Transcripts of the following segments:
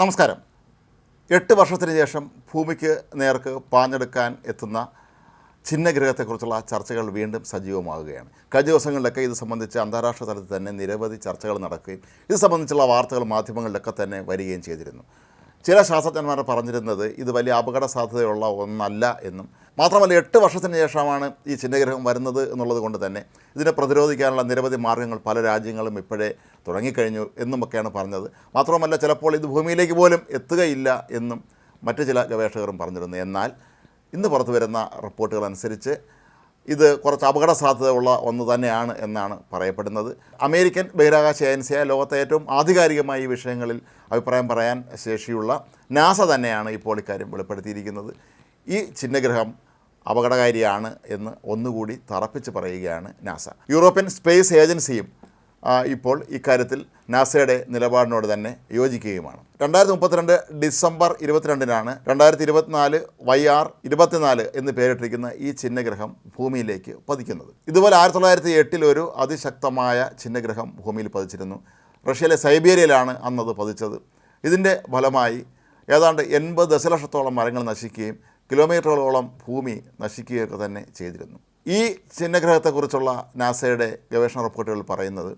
നമസ്കാരം. എട്ട് വർഷത്തിന് ശേഷം ഭൂമിക്ക് നേർക്ക് പാഞ്ഞെടുക്കാൻ എത്തുന്ന ഛിന്നഗ്രഹത്തെക്കുറിച്ചുള്ള ചർച്ചകൾ വീണ്ടും സജീവമാകുകയാണ്. കഴിഞ്ഞ ദിവസങ്ങളിലൊക്കെ ഇത് സംബന്ധിച്ച് അന്താരാഷ്ട്ര തലത്തിൽ തന്നെ നിരവധി ചർച്ചകൾ നടക്കുകയും ഇത് സംബന്ധിച്ചുള്ള വാർത്തകൾ മാധ്യമങ്ങളിലൊക്കെ തന്നെ വരികയും ചെയ്തിരുന്നു. ചില ശാസ്ത്രജ്ഞന്മാർ പറഞ്ഞിരുന്നത് ഇത് വലിയ അപകട സാധ്യതയുള്ള ഒന്നല്ല എന്നും. മാത്രമല്ല എട്ട് വർഷത്തിന് ശേഷമാണ് ഈ ചിഹ്നഗ്രഹം വരുന്നത് എന്നുള്ളത് കൊണ്ട് തന്നെ ഇതിനെ പ്രതിരോധിക്കാനുള്ള നിരവധി മാർഗങ്ങൾ പല രാജ്യങ്ങളും ഇപ്പോഴേ തുടങ്ങിക്കഴിഞ്ഞു എന്നുമൊക്കെയാണ് പറഞ്ഞത്. മാത്രമല്ല ചിലപ്പോൾ ഇത് ഭൂമിയിലേക്ക് പോലും എത്തുകയില്ല എന്നും മറ്റു ചില ഗവേഷകരും പറഞ്ഞിരുന്നു. എന്നാൽ ഇന്ന് പുറത്തു വരുന്ന റിപ്പോർട്ടുകൾ അനുസരിച്ച് ഇത് കുറച്ച് അപകട സാധ്യതയുള്ള ഒന്ന് തന്നെയാണ് എന്നാണ് പറയപ്പെടുന്നത്. അമേരിക്കൻ ബഹിരാകാശ ഏജൻസിയായ ലോകത്തെ ഏറ്റവും ആധികാരികമായ ഈ വിഷയങ്ങളിൽ അഭിപ്രായം പറയാൻ ശേഷിയുള്ള നാസ തന്നെയാണ് ഇപ്പോൾ ഇക്കാര്യം വെളിപ്പെടുത്തിയിരിക്കുന്നത്. ഈ ചിഹ്നഗ്രഹം അപകടകാരിയാണ് എന്ന് ഒന്നുകൂടി തറപ്പിച്ച് പറയുകയാണ് നാസ. യൂറോപ്യൻ സ്പേസ് ഏജൻസിയും ഇപ്പോൾ ഇക്കാര്യത്തിൽ നാസയുടെ നിലപാടിനോട് തന്നെ യോജിക്കുകയുമാണ്. രണ്ടായിരത്തി മുപ്പത്തിരണ്ട് ഡിസംബർ ഇരുപത്തിരണ്ടിനാണ് രണ്ടായിരത്തി ഇരുപത്തിനാല് വൈ ആർ ഇരുപത്തിനാല് എന്ന് പേരിട്ടിരിക്കുന്ന ഈ ചിഹ്നഗ്രഹം ഭൂമിയിലേക്ക് പതിക്കുന്നത്. ഇതുപോലെ ആയിരത്തി തൊള്ളായിരത്തി എട്ടിൽ ഒരു അതിശക്തമായ ചിഹ്നഗ്രഹം ഭൂമിയിൽ പതിച്ചിരുന്നു. റഷ്യയിലെ സൈബീരിയയിലാണ് അന്നത് പതിച്ചത്. ഇതിന്റെ ഫലമായി ഏതാണ്ട് എൺപത് ദശലക്ഷത്തോളം മരങ്ങൾ നശിക്കുകയും കിലോമീറ്ററുകളോളം ഭൂമി നശിക്കുകയൊക്കെ തന്നെ ചെയ്തിരുന്നു. ഈ ചിഹ്നഗ്രഹത്തെക്കുറിച്ചുള്ള നാസയുടെ ഗവേഷണ റിപ്പോർട്ടുകൾ പറയുന്നത്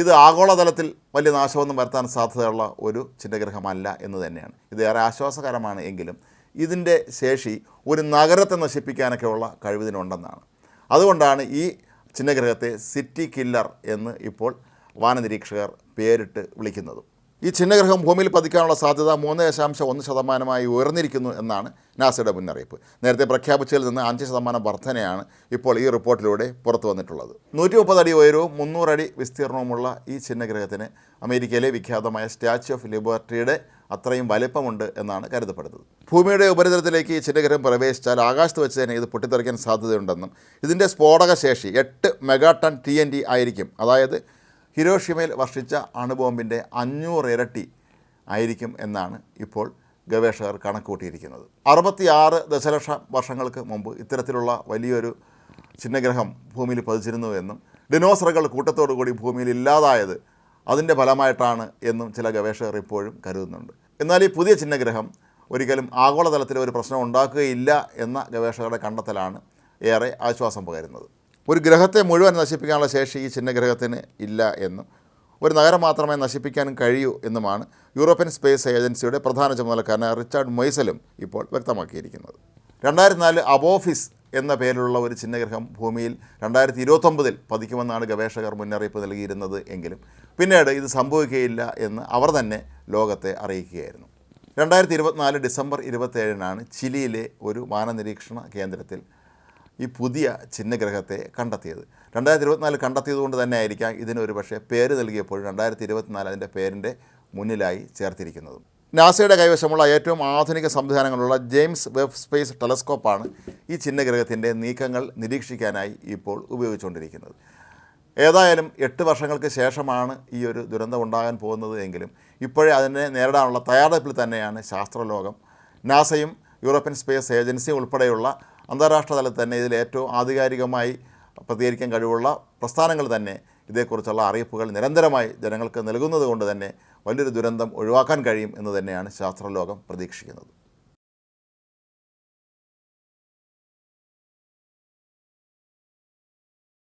ഇത് ആഗോളതലത്തിൽ വലിയ നാശമൊന്നും വരുത്താൻ സാധ്യതയുള്ള ഒരു ചിന്തഗ്രഹമല്ല എന്ന് തന്നെയാണ്. ഇത് ഏറെ ആശ്വാസകരമാണ് എങ്കിലും ഇതിന്റെ ശേഷി ഒരു നഗരത്തെ നശിപ്പിക്കാനൊക്കെയുള്ള കഴിവിതിനുണ്ടെന്നാണ് അതുകൊണ്ടാണ് ഈ ചിന്നഗ്രഹത്തെ സിറ്റി കില്ലർ എന്ന് ഇപ്പോൾ വാനനിരീക്ഷകർ പേരിട്ട് വിളിക്കുന്നത്. ഈ ഛിന്നഗ്രഹം ഭൂമിയിൽ പതിക്കാനുള്ള സാധ്യത മൂന്ന് ദശാംശം ഒന്ന് ശതമാനമായി ഉയർന്നിരിക്കുന്നു എന്നാണ് നാസയുടെ മുന്നറിയിപ്പ്. നേരത്തെ പ്രഖ്യാപിച്ചതിൽ നിന്ന് അഞ്ച് ശതമാനം വർധനയാണ് ഇപ്പോൾ ഈ റിപ്പോർട്ടിലൂടെ പുറത്തു വന്നിട്ടുള്ളത്. നൂറ്റി മുപ്പത് അടി ഉയരവും മുന്നൂറടി വിസ്തീർണവുമുള്ള ഈ ഛിന്നഗ്രഹത്തിന് അമേരിക്കയിലെ വിഖ്യാതമായ സ്റ്റാച്യു ഓഫ് ലിബർട്ടിയുടെ അത്രയും വലിപ്പമുണ്ട് എന്നാണ് കരുതപ്പെടുന്നത്. ഭൂമിയുടെ ഉപരിതലത്തിലേക്ക് ഈ ചിന്നഗ്രഹം പ്രവേശിച്ചാൽ ആകാശത്ത് വെച്ച് തന്നെ ഇത് പൊട്ടിത്തെറിക്കാൻ സാധ്യതയുണ്ടെന്നും ഇതിന്റെ സ്ഫോടക ശേഷി എട്ട് മെഗാടൺ ടി എൻ ആയിരിക്കും. അതായത് ഹിരോഷിമയിൽ വർഷിച്ച അണുബോംബിന്റെ അഞ്ഞൂറ് ഇരട്ടി ആയിരിക്കും എന്നാണ് ഇപ്പോൾ ഗവേഷകർ കണക്കുകൂട്ടിയിരിക്കുന്നത്. അറുപത്തിയാറ് ദശലക്ഷം വർഷങ്ങൾക്ക് മുമ്പ് ഇത്തരത്തിലുള്ള വലിയൊരു ചിഹ്നഗ്രഹം ഭൂമിയിൽ പതിച്ചിരുന്നു എന്നും ഡിനോസറുകൾ കൂട്ടത്തോടു കൂടി ഭൂമിയിൽ ഇല്ലാതായത് അതിന്റെ ഫലമായിട്ടാണ് എന്നും ചില ഗവേഷകർ ഇപ്പോഴും കരുതുന്നുണ്ട്. എന്നാൽ ഈ പുതിയ ചിഹ്നഗ്രഹം ഒരിക്കലും ആഗോളതലത്തിൽ ഒരു പ്രശ്നം ഉണ്ടാക്കുകയില്ല എന്ന ഗവേഷകരുടെ കണ്ടെത്തലാണ് ഏറെ ആശ്വാസം പകരുന്നത്. ഒരു ഗ്രഹത്തെ മുഴുവൻ നശിപ്പിക്കാനുള്ള ശേഷി ഈ ചിഹ്നഗ്രഹത്തിന് ഇല്ല എന്നും ഒരു നഗരം മാത്രമേ നശിപ്പിക്കാനും കഴിയൂ എന്നുമാണ് യൂറോപ്യൻ സ്പേസ് ഏജൻസിയുടെ പ്രധാന ചുമതലക്കാരനായ റിച്ചാർഡ് മൊയ്സലും ഇപ്പോൾ വ്യക്തമാക്കിയിരിക്കുന്നത്. രണ്ടായിരത്തി നാല് അബോഫിസ് എന്ന പേരിലുള്ള ഒരു ചിഹ്നഗ്രഹം ഭൂമിയിൽ രണ്ടായിരത്തി ഇരുപത്തൊമ്പതിൽ പതിക്കുമെന്നാണ് ഗവേഷകർ മുന്നറിയിപ്പ് നൽകിയിരുന്നത് എങ്കിലും പിന്നീട് ഇത് സംഭവിക്കുകയില്ല എന്ന് അവർ തന്നെ ലോകത്തെ അറിയിക്കുകയായിരുന്നു. രണ്ടായിരത്തി ഇരുപത്തിനാല് ഡിസംബർ ഇരുപത്തേഴിനാണ് ചിലിയിലെ ഒരു വാനനിരീക്ഷണ കേന്ദ്രത്തിൽ ഈ പുതിയ ചിഹ്നഗ്രഹത്തെ കണ്ടെത്തിയത്. രണ്ടായിരത്തി ഇരുപത്തിനാല് കണ്ടെത്തിയതുകൊണ്ട് തന്നെ ആയിരിക്കാം ഇതിന് ഒരു പക്ഷേ പേര് നൽകിയപ്പോൾ രണ്ടായിരത്തി ഇരുപത്തിനാല് അതിന്റെ പേരിന്റെ മുന്നിലായി ചേർത്തിരിക്കുന്നതും. നാസയുടെ കൈവശമുള്ള ഏറ്റവും ആധുനിക സംവിധാനങ്ങളുള്ള ജെയിംസ് വെബ് സ്പേസ് ടെലസ്കോപ്പാണ് ഈ ചിഹ്നഗ്രഹത്തിന്റെ നീക്കങ്ങൾ നിരീക്ഷിക്കാനായി ഇപ്പോൾ ഉപയോഗിച്ചുകൊണ്ടിരിക്കുന്നത്. ഏതായാലും എട്ട് വർഷങ്ങൾക്ക് ശേഷമാണ് ഈ ഒരു ദുരന്തം ഉണ്ടാകാൻ പോകുന്നത് എങ്കിലും ഇപ്പോഴേ അതിനെ നേരിടാനുള്ള തയ്യാറെടുപ്പിൽ തന്നെയാണ് ശാസ്ത്രലോകം. നാസയും യൂറോപ്യൻ സ്പേസ് ഏജൻസിയും ഉൾപ്പെടെയുള്ള അന്താരാഷ്ട്ര തലത്തിൽ തന്നെ ഇതിൽ ഏറ്റവും ആധികാരികമായി പ്രതികരിക്കാൻ കഴിവുള്ള പ്രസ്ഥാനങ്ങൾ തന്നെ ഇതേക്കുറിച്ചുള്ള അറിയിപ്പുകൾ നിരന്തരമായി ജനങ്ങൾക്ക് നൽകുന്നത് കൊണ്ട് തന്നെ വലിയൊരു ദുരന്തം ഒഴിവാക്കാൻ കഴിയും എന്ന് തന്നെയാണ് ശാസ്ത്രലോകം പ്രതീക്ഷിക്കുന്നത്.